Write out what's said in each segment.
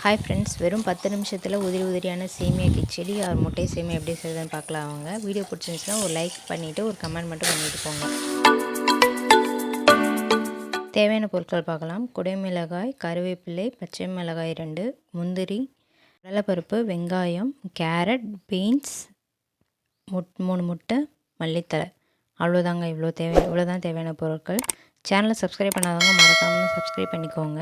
Hi friends வெறும் பத்து நிமிஷத்தில் உதிரி உதிரியான சேமியா கிச்சடி ஆர் முட்டை சேமியா எப்படி செய்யுதுன்னு பார்க்கலாம் அவங்க வீடியோ பிடிச்சிருந்துச்சுன்னா ஒரு லைக் பண்ணிவிட்டு ஒரு கமெண்ட் மட்டும் பண்ணிட்டு போங்க. தேவையான பொருட்கள் பார்க்கலாம். குடைமிளகாய் கருவேப்பிலை பச்சை மிளகாய் ரெண்டு முந்திரி கடலைப்பருப்பு வெங்காயம் கேரட் பீன்ஸ் முட் மூணு முட்டை மல்லித்தலை அவ்வளோதாங்க இவ்வளோ தேவை இவ்வளோ தான் தேவையான பொருட்கள். சேனலை சப்ஸ்கிரைப் பண்ணாதவங்க மறக்காமல் சப்ஸ்கிரைப் பண்ணிக்கோங்க.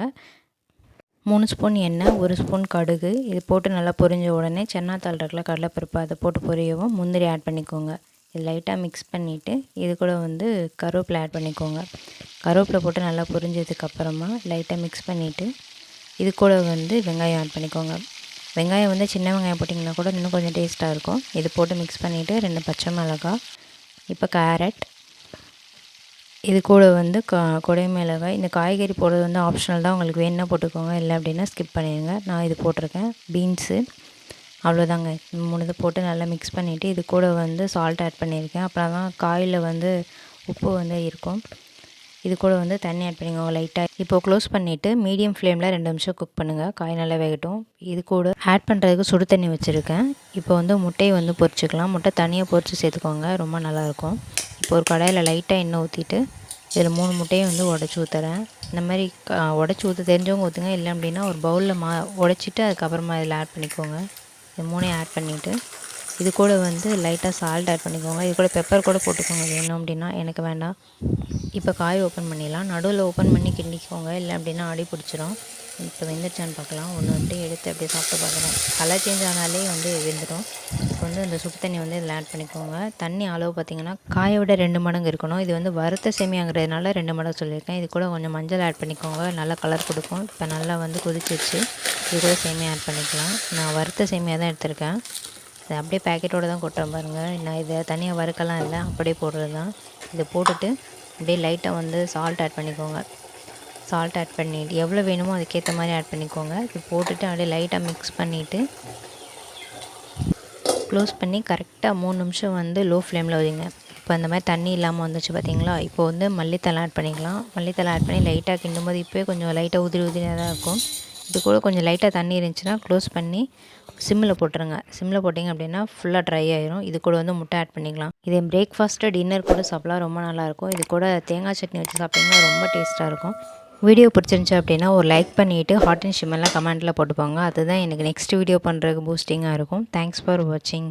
மூணு ஸ்பூன் எண்ணெய் ஒரு ஸ்பூன் கடுகு. இது போட்டு நல்லா பொரிஞ்ச உடனே சென்னாத்தாள் இருக்குல்ல கடலைப்பருப்பு அதை போட்டு பொரியவும். முந்திரி ஆட் பண்ணிக்கோங்க. இது லைட்டாக மிக்ஸ் பண்ணிவிட்டு இது கூட வந்து கருவேப்பிலை ஆட் பண்ணிக்கோங்க. கருவேப்பிலை போட்டு நல்லா பொரிஞ்சதுக்கப்புறமா லைட்டாக மிக்ஸ் பண்ணிவிட்டு இது கூட வந்து வெங்காயம் ஆட் பண்ணிக்கோங்க. வெங்காயம் வந்து சின்ன வெங்காயம் போட்டிங்கன்னா கூட இன்னும் கொஞ்சம் டேஸ்ட்டாக இருக்கும். இது போட்டு மிக்ஸ் பண்ணிவிட்டு ரெண்டு பச்சை மிளகாய் இப்போ கேரட் இது கூட வந்து கா கொடை மிளகாய். இந்த காய்கறி போடுறது வந்து ஆப்ஷனல் தான். உங்களுக்கு வேணுன்னா போட்டுக்கோங்க. இல்லை அப்படின்னா ஸ்கிப் பண்ணிடுங்க. நான் இது போட்டிருக்கேன். பீன்ஸு அவ்வளோதாங்க மூணு போட்டு நல்லா மிக்ஸ் பண்ணிவிட்டு இது கூட வந்து சால்ட் ஆட் பண்ணியிருக்கேன். அப்புறம் தான் காயில் வந்து உப்பு வந்து இருக்கும். இது கூட வந்து தண்ணி ஆட் பண்ணிக்கோங்க. லைட்டாக இப்போ க்ளோஸ் பண்ணிவிட்டு மீடியம் ஃப்ளேமில் ரெண்டு நிமிஷம் குக் பண்ணுங்கள் காய் நல்லா வேகட்டும். இது கூட ஆட் பண்ணுறதுக்கு சுடு தண்ணி வச்சுருக்கேன். இப்போ வந்து முட்டையை வந்து பொரிச்சிக்கலாம். முட்டை தனியாக பொரித்து சேர்த்துக்கோங்க. ரொம்ப நல்லாயிருக்கும் இப்போ ஒரு கடாயில் லைட்டாக எண்ணெய் ஊற்றிட்டு இதில் மூணு முட்டையை வந்து உடச்சி ஊற்றுறேன் இந்த மாதிரி உடச்சி ஊற்ற தெரிஞ்சவங்க ஊற்றுங்க இல்லை அப்படின்னா ஒரு பவுலில் மா உடச்சிட்டு அதுக்கப்புறமா இதில் ஆட் பண்ணிக்கோங்க. இது மூணையும் ஆட் பண்ணிவிட்டு இது கூட வந்து லைட்டாக சால்ட் ஆட் பண்ணிக்கோங்க. இது கூட பெப்பர் கூட போட்டுக்கோங்க. வேணும் அப்படின்னா எனக்கு வேண்டாம். இப்போ காய் ஓப்பன் பண்ணிடலாம். நடுவில் ஓப்பன் பண்ணி கிண்டிக்கோங்க. இல்லை அப்படின்னா அடி பிடிச்சிரும். இப்போ வெந்துருச்சான்னு பார்க்கலாம். ஒன்று வந்துட்டு எடுத்து அப்படியே சாப்பிட்டு பார்க்குறோம் கலர் சேஞ்ச் ஆனாலே வந்து வெந்துடும் இப்போ வந்து இந்த சுப்பு தண்ணி வந்து இதில் ஆட் பண்ணிக்கோங்க. தண்ணி அளவு பார்த்திங்கன்னா காயை விட ரெண்டு மடங்கு இருக்கணும். இது வந்து வறுத்த சேமியாங்கிறதுனால ரெண்டு மடங்கு சொல்லியிருக்கேன். இது கூட கொஞ்சம் மஞ்சள் ஆட் பண்ணிக்கோங்க. நல்லா கலர் கொடுக்கும். இப்போ நல்லா வந்து கொதிச்சிருச்சு. இது கூட சேமியா ஆட் பண்ணிக்கலாம். நான் வறுத்த சேமியா தான் எடுத்திருக்கேன். இது அப்படியே பேக்கெட்டோடு தான் கொட்டுறேன் பாருங்கள் நான் இதை தனியாக வறுக்கலாம் இல்லை. அப்படியே போடுறது தான். இதை போட்டுட்டு அப்படியே லைட்டாக வந்து சால்ட் ஆட் பண்ணிக்கோங்க. சால்ட் ஆட் பண்ணிவிட்டு எவ்வளோ வேணுமோ அதுக்கேற்ற மாதிரி ஆட் பண்ணிக்கோங்க. இது போட்டுட்டு அப்படியே லைட்டாக மிக்ஸ் பண்ணிவிட்டு க்ளோஸ் பண்ணி கரெக்டாக மூணு நிமிஷம் வந்து லோ ஃப்ளேமில் வைங்க இப்போ அந்த மாதிரி தண்ணி இல்லாமல் வந்துச்சு பார்த்தீங்களா இப்போ வந்து மல்லித்தலை ஆட் பண்ணிக்கலாம். மல்லித்தலை ஆட் பண்ணி லைட்டாக கிண்டும் போது இப்போயே கொஞ்சம் லைட்டாக உதிரி உதிரியாக தான் இருக்கும். இது கூட கொஞ்சம் லைட்டாக தண்ணி இருந்துச்சுன்னா க்ளோஸ் பண்ணி சிம்மில் போட்டுருங்க. சிம்மில் போட்டிங்க அப்படின்னா ஃபுல்லாக ட்ரை ஆயிரும். இது கூட வந்து முட்டை ஆட் பண்ணிக்கலாம். இதே பிரேக்ஃபாஸ்ட்டு டின்னர் கூட சாப்பிட்லாம். ரொம்ப நல்லாயிருக்கும் இது கூட தேங்காய் சட்னி வச்சு சாப்பிட்டிங்கன்னா ரொம்ப டேஸ்ட்டாக இருக்கும். வீடியோ பிடிச்சிருந்துச்சி அப்படின்னா ஒரு லைக் பண்ணிவிட்டு ஹாட் அண்ட் ஷிமெல்லாம் கமெண்ட்டில் போட்டுப்போங்க அதுதான் எனக்கு நெக்ஸ்ட் வீடியோ பண்ணுறதுக்கு பூஸ்டிங்காக இருக்கும். தேங்க்ஸ் ஃபார் வாட்சிங்